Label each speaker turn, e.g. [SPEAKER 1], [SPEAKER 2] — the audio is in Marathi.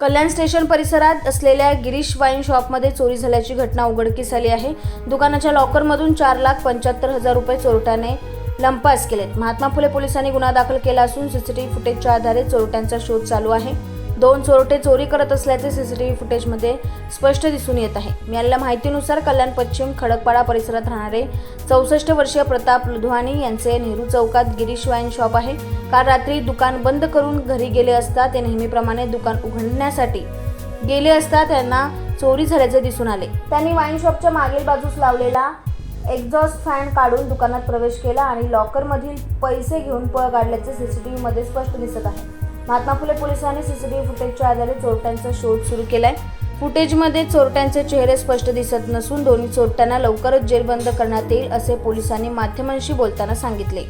[SPEAKER 1] कल्याण स्टेशन परिसरात असलेल्या गिरीश वाईन शॉपमध्ये चोरी झाल्याची घटना उघडकीस आली आहे. दुकानाच्या लॉकरमधून चार लाख पंच्याहत्तर हजार रुपये चोरट्याने लंपास केलेत. महात्मा फुले पोलिसांनी गुन्हा दाखल केला असून सीसीटीव्ही फुटेजच्या आधारे चोरट्यांचा शोध चालू आहे. दोन चोरटे चोरी करत असल्याचे सीसीटीव्ही फुटेजमध्ये स्पष्ट दिसून येत आहे. मिळालेल्या माहितीनुसार कल्याण पश्चिम खडकपाडा परिसरात राहणारे चौसष्ट वर्षीय प्रताप लुधवानी यांचे नेहरू चौकात गिरीश वाईन शॉप आहे. काल रात्री दुकान बंद करून घरी गेले असता ते नेहमीप्रमाणे दुकान उघडण्यासाठी गेले असता त्यांना चोरी झाल्याचे दिसून आले. त्यांनी वाईन शॉपच्या मागील बाजूस लावलेला एक्झॉस्ट फॅन काढून दुकानात प्रवेश केला आणि लॉकरमधील पैसे घेऊन पळ काढल्याचे सीसीटीव्हीमध्ये स्पष्ट दिसत आहे. महात्मा फुले पोलिसांनी सीसीटीव्ही फुटेजच्या आधारे चोरट्यांचा शोध सुरू केलाय. फुटेजमध्ये चोरट्यांचे चेहरे स्पष्ट दिसत नसून दोन्ही चोरट्यांना लवकरच जेरबंद करण्यात येईल असे पोलिसांनी माध्यमांशी बोलताना सांगितले.